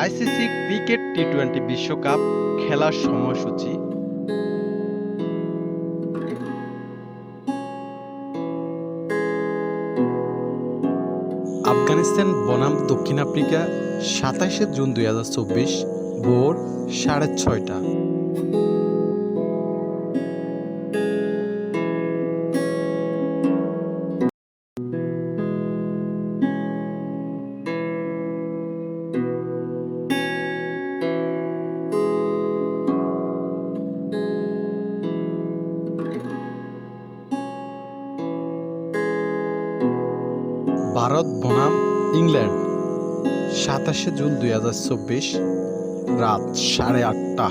ICC cricket T twenty বিশ্বকাপ খেলার সময়সূচি। আফগানিস্তান, বনাম, দক্ষিণ আফ্রিকা সাতাশে জুন দুই হাজার চব্বিশ ভোর সাড়ে ছয়টা। ভারত বনাম ইংল্যান্ড। সাতাশে জুন দুই হাজার চব্বিশ রাত সাড়ে আটটা।